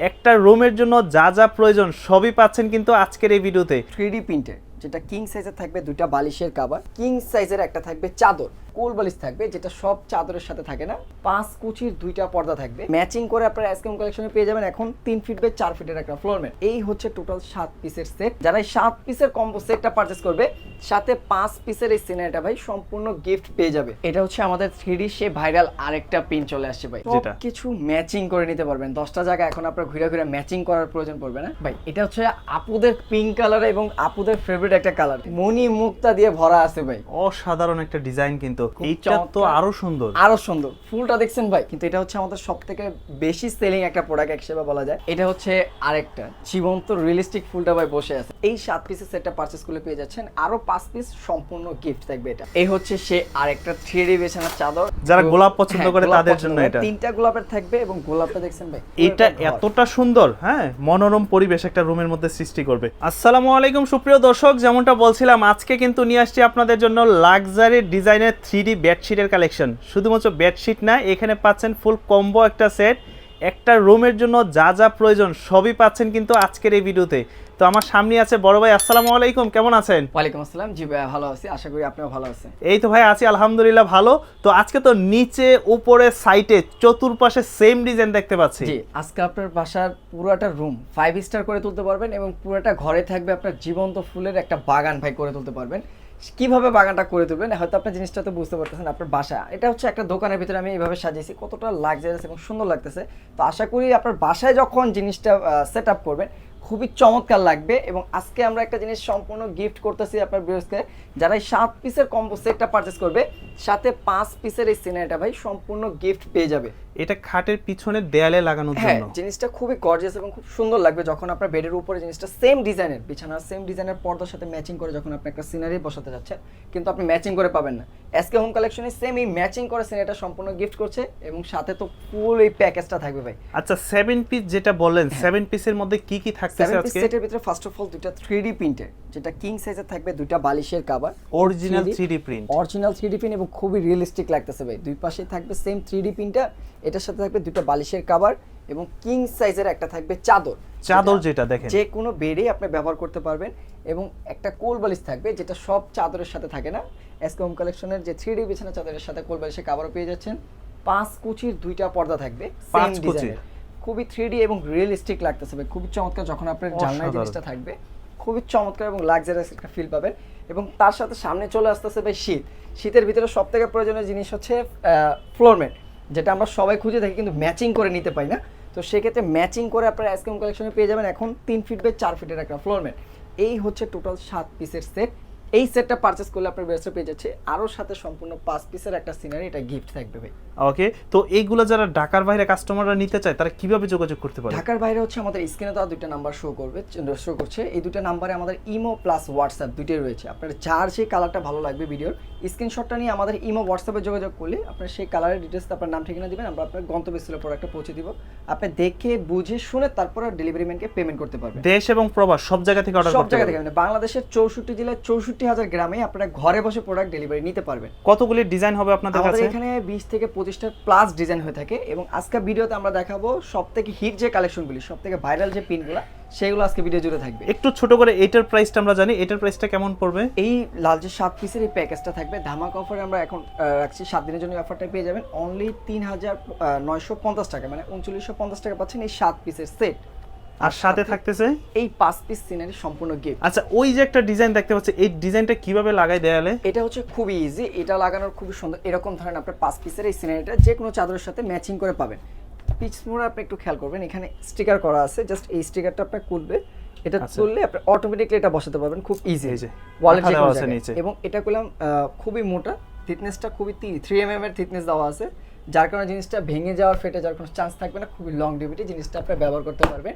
একটা রুমের জন্য যা যা প্রয়োজন সবই পাচ্ছেন কিন্তু আজকের এই ভিডিওতে। থ্রি প্রিন্টের যেটা কিং সাইজের থাকবে দুইটা বালিশের কাভার কিং সাইজের একটা থাকবে চাদর। কোল বালিশ থাকবে যেটা সব চাদরের সাথে থাকে না। পাঁচ কুচির দুইটা পর্দা থাকবে। ম্যাচিং করে আপনারা আইসক্রিম কালেকশনে পেয়ে যাবেন এখন তিন ফিট বাই চার ফিটের একটা ফ্লোর ম্যাট এই হচ্ছে টোটাল সাত পিসের সেট যারা এই সাত পিসের কম্বো সেটটা পারচেস করবে সাথে পাঁচ পিসের এই সিনারিটা ভাই সম্পূর্ণ গিফট পেয়ে যাবে। এটা হচ্ছে আমাদের থ্রি সে ভাইরাল আরেকটা পিন চলে আসছে ভাই। যেটা? কিছু ম্যাচিং করে নিতে পারবেন। দশটা জায়গা এখন আপনার ঘুরে ঘুরে ম্যাচিং করার প্রয়োজন পড়বে না। ভাই এটা হচ্ছে আপুদের পিঙ্ক কালার এবং আপুদের ফেভারিট একটা কালার মনি মুক্তা দিয়ে ভরা আছে ভাই। অসাধারণ একটা ডিজাইন কিন্তু। এইটা তো আরও সুন্দর। আরও সুন্দর। ফুলটা দেখছেন ভাই? কিন্তু এটা হচ্ছে আমাদের সব থেকে বেশি সেলিং একটা প্রোডাক্ট হিসেবে বলা যায়। এটা হচ্ছে আরেকটা। জীবন্ত রিয়েলিস্টিক ফুলটা ভাই বসে আছে। এই সাত পিসের সেটটা পারচেস করলে পেয়ে যাচ্ছেন। আরও পাঁচ পিস সম্পূর্ণ গিফট থাকবে এটা। এই হচ্ছে সে আরেকটা থ্রি ডি বিছানার চাদর। যারা গোলাপ পছন্দ হ্যাঁ, করে তাদের জন্য এটা। তিনটা গোলাপের থাকবে এবং গোলাপটা দেখছেন ভাই এটা এতটা সুন্দর হ্যাঁ? মনোরম পরিবেশ একটা রুমের মধ্যে সৃষ্টি করবে। আসসালামু আলাইকুম সুপ্রিয় দর্শক যেমনটা বলছিলাম, আজকে কিন্তু নিয়ে আসছি আপনাদের জন্য লাক্সারি ডিজাইনের থ্রি ডি বেডশিটের কালেকশন শুধুমাত্র বেডশিট না, এখানে পাচ্ছেন ফুল কম্বো একটা সেট একটা রুমের জন্য যা যা প্রয়োজন সবই পাচ্ছেন কিন্তু আজকের এই ভিডিওতে তো আমার সামনে আছে বড় ভাই আসসালামু আলাইকুম কেমন আছেন? ওয়ালাইকুম আসসালাম। জি ভাই ভালো আছি। আশা করি আপনিও ভালো আছেন। এই তো ভাই আছি আলহামদুলিল্লাহ ভালো। তো আজকে তো নিচে উপরে সাইটে চতুর্পাশে সেম ডিজাইন দেখতে পাচ্ছি। জি আজকে আপনার বাসার পুরোটা রুম ফাইভ স্টার করে তুলতে পারবেন এবং পুরোটা ঘরে থাকবে আপনার জীবন্ত ফুলের একটা বাগান ভাই করে তুলতে পারবেন। কীভাবে বাগানটা করে তুলবেন? হয়তো আপনার জিনিসটা তো বুঝতে পারতেছেন আপনার বাসা। এটা হচ্ছে একটা দোকানের ভিতরে আমি এইভাবে সাজিয়েছি। কতটা লাক্সারিয়াস এবং সুন্দর লাগতেছে। তো আশা করি আপনার বাসায় যখন জিনিসটা সেট আপ করবেন খুবই চমৎকার লাগবে এবং আজকে আমরা একটা জিনিস সম্পূর্ণ গিফট করতেছি আপনার বিরোধকে যারা এই সাত পিসের কম্বো সেটটা পারচেস করবে সাথে পাঁচ পিসের এই সিনারিটা ভাই সম্পূর্ণ গিফট পেয়ে যাবে। এটা খাটের পিছনের দেয়ালে লাগানোর জন্য। হ্যাঁ জিনিসটা খুবই গর্জিয়াস এবং খুব সুন্দর লাগবে যখন আপনার বেডের উপরে জিনিসটা সেম ডিজাইনের বিছানার সেম ডিজাইনের পর্দার সাথে ম্যাচিং করে যখন আপনি একটা সিনারি বসাতে যাচ্ছেন কিন্তু আপনি ম্যাচিং করে পাবেন না। এসকে হোম কালেকশনে সেম এই ম্যাচিং করে সিনারিটা সম্পূর্ণ গিফট করছে এবং সাথে তো ফুল এই প্যাকেজটা থাকবে ভাই। আচ্ছা সেভেন পিস যেটা বললেন সেভেন পিসের মধ্যে কি কি থাকতেছে আজকে? সেটের ভিতরে ফার্স্ট অফ অল দুইটা থ্রি ডি প্রিন্টের যেটা কিং সাইজের থাকবে দুইটা বালিশের cover original three D print original three D print এবং খুবই রিয়েলিস্টিক লাগতেছে ভাই। দুই পাশে থাকবে সেম থ্রি ডি প্রিন্টটা এটার সাথে থাকবে দুটো বালিশের কাভার এবং কিং সাইজের একটা থাকবে চাদর। চাদর যেটা দেখেন। যে কোনো বেডে আপনি ব্যবহার করতে পারবেন এবং একটা কোল বালিশ থাকবে যেটা সব চাদরের সাথে থাকে না। এসকে কালেকশনের যে থ্রি ডি বিছানা চাদরের সাথে কোল বালিশের কাভারও পেয়ে যাচ্ছেন। পাঁচ কুচির দুইটা পর্দা থাকবে সেম ডিজাইনের খুবই থ্রি এবং রিয়েলিস্টিক লাগতেছে ভাই। খুবই চমৎকার যখন আপনার জানলায় জিনিসটা থাকবে খুবই চমৎকার এবং লাক্সারিয়াস একটা ফিল পাবেন। এবং তার সাথে সামনে চলে আসতেছে ভাই শীত। শীতের ভিতরে সব থেকে প্রয়োজনীয় জিনিস হচ্ছে ফ্লোরমেট যেটা আমরা সবাই খুঁজে থাকি কিন্তু ম্যাচিং করে নিতে পাই না। তো সেক্ষেত্রে ম্যাচিং করে আপনার আইসক্রিম কালেকশনে পেয়ে যাবেন। এখন তিন ফিট বাই চার ফিটের একটা ফ্লোরমেট এই হচ্ছে টোটাল সাত পিসের সেট এই সেটটা পারচেস করলে আপনার বেস্টে পেয়ে যাচ্ছে। আরও সাথে সম্পূর্ণ পাঁচ পিসের একটা সিনারি এটা গিফট থাকবে ভাই। ওকে তো এইগুলো যারা ঢাকার বাইরে কাস্টমাররা নিতে চায় তারা কীভাবে যোগাযোগ করতে পারে ঢাকার বাইরে হচ্ছে আমাদের স্ক্রিনে দেওয়া দুইটা নাম্বার শো করবে শো করছে। এই দুটো নাম্বারে আমাদের ইমো প্লাস হোয়াটসঅ্যাপ দুটোই রয়েছে। আপনার যার যে কালারটা ভালো লাগবে ভিডিওর স্ক্রিনশটটা নিয়ে আমাদের ইমো হোয়াটসঅ্যাপে যোগাযোগ করলে আপনার সেই কালারের ডিটেলস আপনার নাম ঠিকানা দিবেন আমরা আপনার গন্তব্যস্থলে প্রোডাক্টটা পৌঁছে দিব। আপনি দেখে বুঝে শুনে তারপরে ডেলিভারি ম্যানকে পেমেন্ট করতে পারবেন। দেশ এবং প্রবাস সব জায়গা থেকে অর্ডার সব জায়গা থেকে। মানে বাংলাদেশের চৌষট্টি জেলায় চৌষট্টি হাজার গ্রামে আপনারা ঘরে বসে প্রোডাক্ট ডেলিভারি নিতে পারবেন। কতগুলি ডিজাইন হবে আপনাদের কাছে? এখানে বিশ থেকে পঁচিশটা প্লাস ডিজাইন হয়ে থাকে এবং আজকে ভিডিওতে আমরা দেখাবো সব থেকে হিট যে কালেকশনগুলি সব থেকে ভাইরাল যে পিনগুলো সেগুলো আজকে ভিডিও জুড়ে থাকবে। একটু ছোট করে এটার প্রাইসটা আমরা জানি এটার প্রাইসটা কেমন পড়বে? এই লাল যে সাত পিসের এই প্যাকেজটা থাকবে ধামাক অফারে আমরা এখন রাখছি সাত দিনের জন্য অফারটা পেয়ে যাবেন। অনলি তিন হাজার নয়শো পঞ্চাশ টাকা মানে উনচল্লিশশো পঞ্চাশ টাকা পাচ্ছেন এই সাত পিসের সেট আর সাথে থাকতেছে? এই পাঁচ পিস সিনারি সম্পূর্ণ গিফট আচ্ছা ওই যে একটা ডিজাইন দেখতে পাচ্ছি এই ডিজাইনটা কীভাবে লাগাই দেয়ালে? এটা হচ্ছে খুবই ইজি এটা লাগানোর খুবই সুন্দর। এরকম ধরেন আপনার পাঁচ পিসের এই সিনারিটা যে কোনো চাদরের সাথে ম্যাচিং করে পাবেন। পিচ মোড়ে আপনি একটু খেয়াল করবেন এখানে স্টিকার করা আছে জাস্ট এই স্টিকারটা আপনার খুলবে। এটা আচ্ছা। তুললে আপনি অটোমেটিকলি এটা বসাতে পারবেন খুব ইজি এই যে, ওয়ালেট নিচে। এবং এটা করলাম আহ, খুবই মোটা থিকনেসটা খুবই থ্রি এম এম এর থিকনেস দেওয়া আছে। যার কারণে জিনিসটা ভেঙে যাওয়ার ফেটে যাওয়ার কোনো চান্স থাকবে না, খুবই লং ডিউটি জিনিসটা আপনি ব্যবহার করতে পারবেন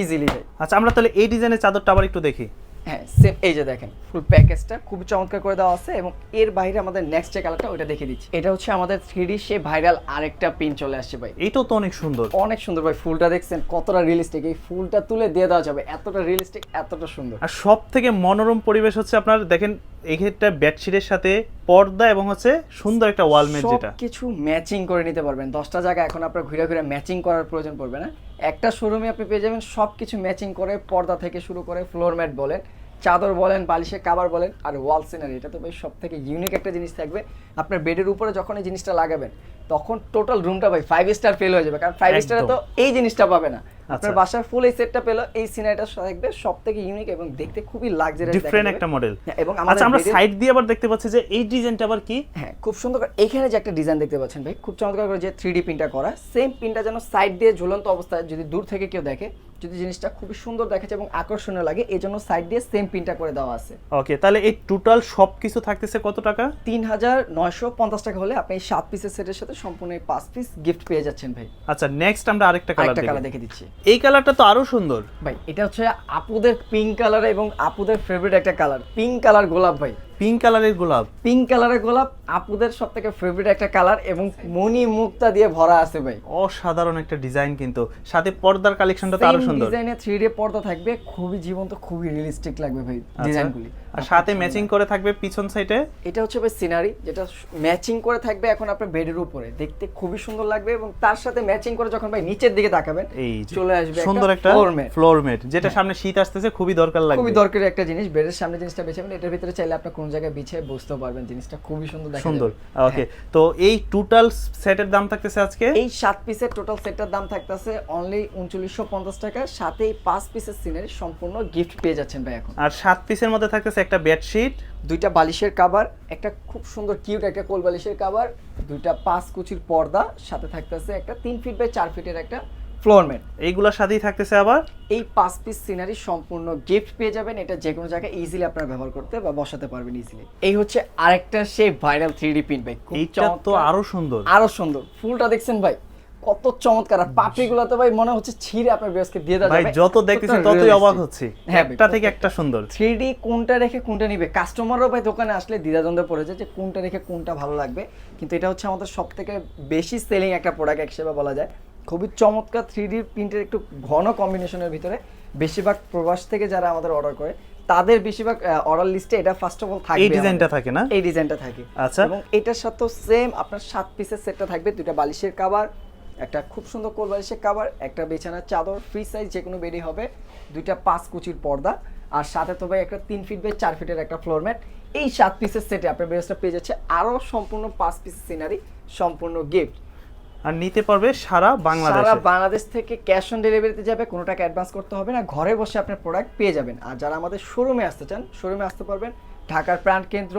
ইজিলি আচ্ছা আমরা তাহলে এই ডিজাইনের চাদরটা আবার একটু দেখি। হ্যাঁ সেম এই যে দেখেন ফুল প্যাকেজটা খুব চমৎকার করে দেওয়া আছে এবং এর বাইরে আমাদের নেক্সট যে কালারটা ওটা দেখে দিচ্ছি। এটা হচ্ছে আমাদের থ্রি সে ভাইরাল আরেকটা পিন চলে আসছে ভাই। এইটাও তো অনেক সুন্দর। অনেক সুন্দর ভাই ফুলটা দেখছেন কতটা রিয়েলিস্টিক এই ফুলটা তুলে দিয়ে দেওয়া যাবে এতটা রিয়েলিস্টিক এতটা সুন্দর। আর সব থেকে মনোরম পরিবেশ হচ্ছে আপনার দেখেন এক্ষেত্রে বেডশিটের সাথে পর্দা এবং হচ্ছে সুন্দর একটা ওয়ালমেট সব যেটা। কিছু ম্যাচিং করে নিতে পারবেন। দশটা জায়গা এখন আপনার ঘুরে ঘুরে ম্যাচিং করার প্রয়োজন পড়বে না। একটা শোরুমে আপনি পেয়ে যাবেন সব কিছু ম্যাচিং করে পর্দা থেকে শুরু করে ফ্লোর ম্যাট বলেন চাদর বলেন বালিশে কাবার বলেন আর ওয়াল সিনারি এটা তো ভাই সব থেকে ইউনিক একটা জিনিস থাকবে আপনার বেডের উপরে যখন এই জিনিসটা লাগাবেন তখন টোটাল রুমটা ভাই ফাইভ স্টার ফেল হয়ে যাবে কারণ ফাইভ স্টারে। তো এই জিনিসটা পাবে না আপনার আচ্ছা। বাসার ফুল এই সেটটা পেল এই সিনারিটা থাকবে সব থেকে ইউনিক এবং দেখতে খুবই লাক্সারি ডিফারেন্ট একটা মডেল এবং আচ্ছা আমরা সাইড দিয়ে আবার দেখতে পাচ্ছি যে এই ডিজাইনটা আবার কি? হ্যাঁ খুব সুন্দর এখানে যে একটা ডিজাইন দেখতে পাচ্ছেন ভাই খুব চমৎকার করে যে থ্রি ডি প্রিন্টটা করা। সেম প্রিন্টটা যেন সাইড দিয়ে ঝুলন্ত অবস্থায় যদি দূর থেকে কেউ দেখে যদি জিনিসটা খুবই সুন্দর দেখাচ্ছে এবং আকর্ষণীয় লাগে এই জন্য সাইড দিয়ে সেম প্রিন্টটা করে দেওয়া আছে। ওকে তাহলে এই টোটাল সব কিছু থাকতেছে কত টাকা? তিন হাজার নয়শো পঞ্চাশ টাকা হলে আপনি এই সাত পিসের সেটের সাথে সম্পূর্ণ পাঁচ পিস গিফট পেয়ে যাচ্ছেন ভাই। আচ্ছা নেক্সট আমরা আরেকটা কালার দেখে দিচ্ছি। এই কালারটা তো আরও সুন্দর। ভাই, এটা হচ্ছে আপুদের পিঙ্ক কালার এবং আপুদের ফেভারিট একটা কালার পিঙ্ক কালার গোলাপ, ভাই। পিঙ্ক কালারের গোলাপ? পিঙ্ক কালারের গোলাপ আপুদের সব থেকে ফেভারিট একটা কালার এবং মণি মুক্তা দিয়ে ভরা আছে ভাই। অসাধারণ একটা ডিজাইন কিন্তু। সাথে পর্দার কালেকশনটা সুন্দর। ডিজাইনে থ্রি ডি পর্দা থাকবে খুবই জীবন্ত খুবই রিয়েলিস্টিক লাগবে ভাই আচ্ছা। ডিজাইনগুলি আর সাথে ম্যাচিং করে থাকবে পিছন সাইডে এটা হচ্ছে ভাই সিনারি যেটা ম্যাচিং করে থাকবে এখন আপনার বেডের উপরে। দেখতে খুবই সুন্দর লাগবে এবং তার সাথে ম্যাচিং করে যখন ভাই নিচের দিকে তাকাবেন এই চলে আসবে সুন্দর একটা ফ্লোর ম্যাট যেটা সামনে শীত আসতেছে খুবই দরকার লাগবে। খুবই দরকারি একটা জিনিস বেডের সামনে জিনিসটা বেছাবেন এটার ভিতরে চাইলে আপনি কোন জায়গায় বিছিয়ে বসতেও পারবেন জিনিসটা খুবই সুন্দর দেখা সুন্দর। ওকে তো এই টোটাল সেটের দাম থাকতেছে আজকে? এই সাত পিসের টোটাল সেটটার দাম থাকতেছে অনলি উনচল্লিশশো পঞ্চাশ টাকা। সাথে এই পাঁচ পিসের সিনারি সম্পূর্ণ গিফট পেয়ে যাচ্ছেন ভাই এখন। আর সাত পিসের মধ্যে থাকতেছে একটা বেডশিট দুইটা বালিশের কাভার একটা খুব সুন্দর কিউট একটা কোল বালিশের কাভার দুইটা পাঁচ কুচির পর্দা সাথে থাকতেছে একটা তিন ফিট বাই চার ফিটের একটা ফ্লোর ম্যাট এইগুলোর সাথেই থাকতেছে আবার? এই পাঁচ পিস সিনারি সম্পূর্ণ গিফট পেয়ে যাবেন। এটা যে কোনো জায়গায় ইজিলি আপনারা ব্যবহার করতে বা বসাতে পারবেন ইজিলি এই হচ্ছে আরেকটা সেই ভাইরাল থ্রি ডি প্রিন্ট ভাই খুব এইটা তো আরও সুন্দর। আরও সুন্দর। ফুলটা দেখছেন ভাই? কত চমৎকার। আর পাপড়িগুলো তো ভাই মনে হচ্ছে ছিঁড়ে আপনার বেসকে দিয়ে দেওয়া যাবে। যত দেখতেছি ততই অবাক। হচ্ছি। হ্যাঁ একটা থেকে একটা সুন্দর। থ্রি ডি কোনটা রেখে কোনটা নিবে? কাস্টমারও ভাই দোকানে আসলে দ্বিধাদ্বন্দ্বে পড়ে যায় যে কোনটা রেখে কোনটা ভালো লাগবে। কিন্তু এটা হচ্ছে আমাদের সব থেকে বেশি সেলিং একটা প্রোডাক্ট হিসেবে বলা যায়। খুবই চমৎকার থ্রি ডি প্রিন্টের একটু ঘন কম্বিনেশনের ভিতরে বেশিরভাগ প্রবাস থেকে যারা আমাদের অর্ডার করে তাদের বেশিরভাগ অর্ডার লিস্টে এটা ফার্স্ট অফ অল থাকবে এই ডিজাইনটা থাকে না? এই ডিজাইনটা থাকে। আচ্ছা। এবং এটার সাথেও সেম আপনার সাত পিসের সেটটা থাকবে দুইটা বালিশের কাভার একটা খুব সুন্দর কোল বালিশের কাভার একটা বিছানার চাদর ফ্রি সাইজ যে কোনো বেডই হবে দুইটা পাঁচ কুচির পর্দা আর সাথে তো ভাই একটা তিন ফিট বাই চার ফিটের একটা ফ্লোর ম্যাট এই সাত পিসের সেটে আপনার বেসটা পেয়ে যাচ্ছে আরও সম্পূর্ণ পাঁচ পিসের সিনারি সম্পূর্ণ গিফট আর নিতে পারবে সারা সারা বাংলাদেশ থেকে ক্যাশ অন ডেলিভারিতে যাবে কোনো টাকা অ্যাডভান্স করতে হবে না ঘরে বসে আপনার প্রোডাক্ট পেয়ে যাবেন। আর যারা আমাদের শোরুমে আসতে চান শোরুমে আসতে পারবেন ঢাকার প্রাণ কেন্দ্র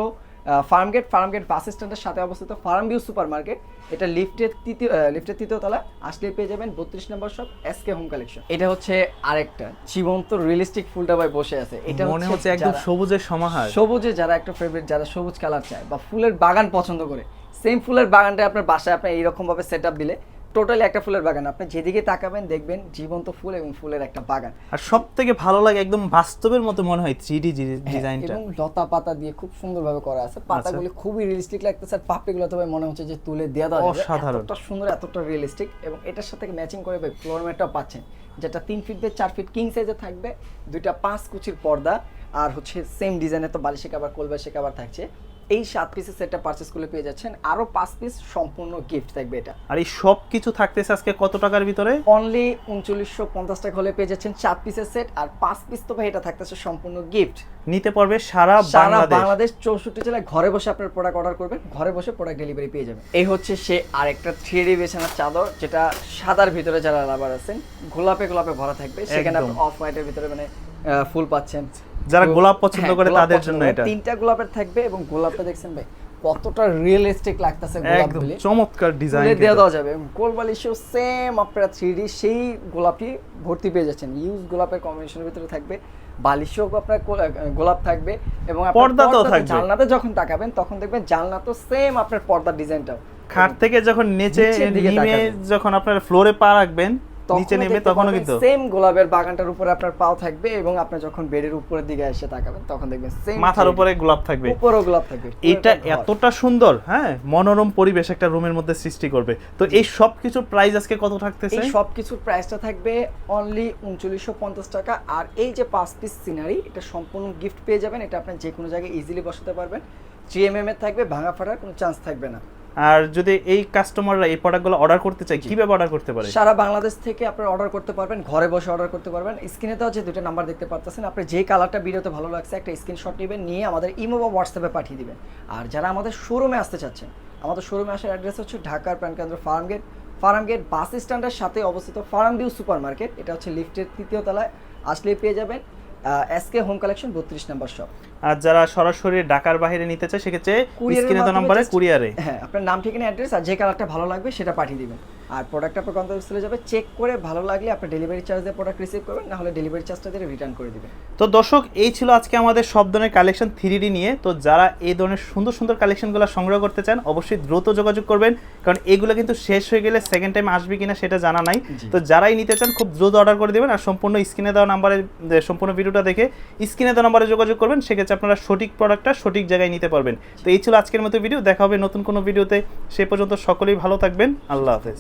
ফার্মগেট ফার্মগেট বাস স্ট্যান্ডের সাথে অবস্থিত ফার্ম ভিউ সুপার মার্কেট এটা লিফটের তৃতীয় লিফটের তৃতীয় তলা আসলে পেয়ে যাবেন বত্রিশ নম্বর shop S K home collection. এটা হচ্ছে আরেকটা জীবন্ত রিয়েলিস্টিক ফুলটা ভাই বসে আছে। এটা মনে হচ্ছে একদম সবুজের সমাহার। সবুজে যারা একটা ফেভারিট যারা সবুজ কালার চায় বা ফুলের বাগান পছন্দ করে সেম ফুলের বাগানটা আপনার বাসায় আপনি এইরকম ভাবে সেট দিলে টোটালি একটা ফুলের বাগান। আপনি যেদিকে তাকাবেন দেখবেন জীবন্ত ফুল এবং ফুলের একটা বাগান। আর সব থেকে ভালো লাগে একদম বাস্তবের মতো মনে হয় থ্রি ডি হ্যাঁ, ডিজাইনটা। এবং লতা পাতা দিয়ে খুব সুন্দরভাবে করা আছে। পাতাগুলি খুবই রিয়েলিস্টিক লাগতেছে আর পাপড়িগুলো তো ভাই মনে হচ্ছে যে তুলে দেওয়া দেওয়া অসাধারণ। এতটা সুন্দর এতটা রিয়েলিস্টিক এবং এটার সাথে ম্যাচিং করে ভাই ফ্লোর ম্যাটটাও পাচ্ছেন। যেটা তিন ফিট দিয়ে চার ফিট কিং সাইজে থাকবে দুইটা পাঁচ কুচির পর্দা আর হচ্ছে সেম ডিজাইনের তো বালিশে কাবার কোলবাসে কাবার থাকছে। এই সাত পিসের সেটটা পারচেস করলে পেয়ে যাচ্ছেন। আরও পাঁচ পিস সম্পূর্ণ গিফট থাকবে এটা। আর এই সব কিছু থাকতেছে আজকে কত টাকার ভিতরে? অনলি উনচল্লিশশো পঞ্চাশ টাকা হলে পেয়ে যাচ্ছেন চার পিসের সেট আর পাঁচ পিস তো ভাই এটা থাকতেছে সম্পূর্ণ গিফট নিতে পারবে সারা সারা বাংলাদেশ। চৌষট্টি জেলায় ঘরে বসে আপনার প্রোডাক্ট অর্ডার করবেন ঘরে বসে প্রোডাক্ট ডেলিভারি পেয়ে যাবেন। এই হচ্ছে সে আরেকটা থ্রি ডি বিছানার চাদর যেটা সাদার ভিতরে যারা লাভার আছেন গোলাপে গোলাপে ভরা থাকবে। সেখানে আপনি। অফ হোয়াইটের ভিতরে মানে ফুল পাচ্ছেন। যারা গোলাপ পছন্দ হ্যাঁ, করে তাদের জন্য এটা। তিনটা গোলাপের থাকবে এবং গোলাপটা দেখছেন ভাই কতটা রিয়েলিস্টিক লাগতেছে গোলাপগুলি চমৎকার ডিজাইন ফুলে দেওয়া যাবে কোল বালিশেও সেম আপনারা থ্রি সেই গোলাপটি ভর্তি পেয়ে যাচ্ছেন। ইউজ গোলাপের কম্বিনেশনের ভিতরে থাকবে বালিশেও আপনার গোলাপ থাকবে এবং পর্দাতেও থাকবে। জানলাতে যখন তাকাবেন তখন দেখবেন জানলা তো সেম আপনার পর্দার ডিজাইনটাও খাট থেকে যখন নিচে নেমে যখন আপনার ফ্লোরে পা রাখবেন নিচে নেমে তখনও কিন্তু। সেম গোলাপের বাগানটার উপরে আপনার পাও থাকবে এবং আপনি যখন বেডের উপরের দিকে এসে তাকাবেন তখন দেখবেন সেম মাথার উপরে গোলাপ থাকবে। উপরেও গোলাপ থাকবে। এটা এতটা সুন্দর হ্যাঁ? মনোরম পরিবেশ একটা রুমের মধ্যে সৃষ্টি করবে। তো এই সব কিছুর প্রাইস আজকে কত থাকতেছে? এই সব কিছুর প্রাইসটা থাকবে অনলি উনচল্লিশশো পঞ্চাশ টাকা। আর এই যে পাঁচ পিস সিনারি এটা সম্পূর্ণ গিফট পেয়ে যাবেন। এটা আপনি যে কোনো জায়গায় ইজিলি বসাতে পারবেন। জিএমএম এর থাকবে ভাঙা ফাটার কোনো চান্স থাকবে না। আর যদি এই কাস্টমাররা এই প্রোডাক্টগুলো অর্ডার করতে চায় কীভাবে অর্ডার করতে পারে? সারা বাংলাদেশ থেকে আপনারা অর্ডার করতে পারবেন ঘরে বসে অর্ডার করতে পারবেন। স্ক্রিনে তো যে দুটো নাম্বার দেখতে পাচ্ছেন আপনি যে কালারটা ভিডিওতে ভালো লাগছে একটা স্ক্রিনশট নেবেন নিয়ে আমাদের ইমো বা হোয়াটসঅ্যাপে পাঠিয়ে দিবেন। আর যারা আমাদের শোরুমে আসতে চাচ্ছেন আমাদের শোরুমে আসার অ্যাড্রেস হচ্ছে ঢাকার প্রাণকেন্দ্র farm gate. Farm gate bus স্ট্যান্ডের সাথে অবস্থিত ফার্ম ভিউ সুপার মার্কেট এটা হচ্ছে লিফটের তৃতীয় তলায়। আসলেই পেয়ে যাবেন এসকে হোম কালেকশন বত্রিশ নাম্বার শপ আর যারা সরাসরি ঢাকার বাইরে নিতে চায় সেক্ষেত্রে স্ক্রিনে তো নাম্বারে কুরিয়ারে। হ্যাঁ আপনার নাম ঠিকানা অ্যাড্রেস আর যে কালারটা ভালো লাগবে সেটা পাঠিয়ে দিবেন। আর প্রোডাক্ট আপনার গন্তব্যস্থলে যাবে চেক করে ভালো লাগলে আপনি ডেলিভারি চার্জ দিয়ে প্রোডাক্ট রিসিভ করবেন না হলে ডেলিভারি চার্জটা দিয়ে রিটার্ন করে দিবেন। তো দর্শক এই ছিল আজকে আমাদের সব ধরনের কালেকশন থ্রি নিয়ে। তো যারা এই ধরনের সুন্দর সুন্দর কালেকশনগুলো সংগ্রহ করতে চান অবশ্যই দ্রুত যোগাযোগ করবেন কারণ এগুলো কিন্তু শেষ হয়ে গেলে সেকেন্ড টাইম আসবে কিনা সেটা জানা নাই। তো যারাই নিতে চান খুব দ্রুত অর্ডার করে দেবেন আর সম্পূর্ণ স্ক্রিনে দেওয়া নাম্বারে সম্পূর্ণ ভিডিওটা দেখে স্ক্রিনে দেওয়া নাম্বারে যোগাযোগ করবেন সেক্ষেত্রে আপনারা সঠিক প্রোডাক্টটা সঠিক জায়গায় নিতে পারবেন। তো এই ছিল আজকের মতো ভিডিও দেখা হবে নতুন কোনো ভিডিওতে সে পর্যন্ত সকলেই ভালো থাকবেন। আল্লাহ হাফেজ।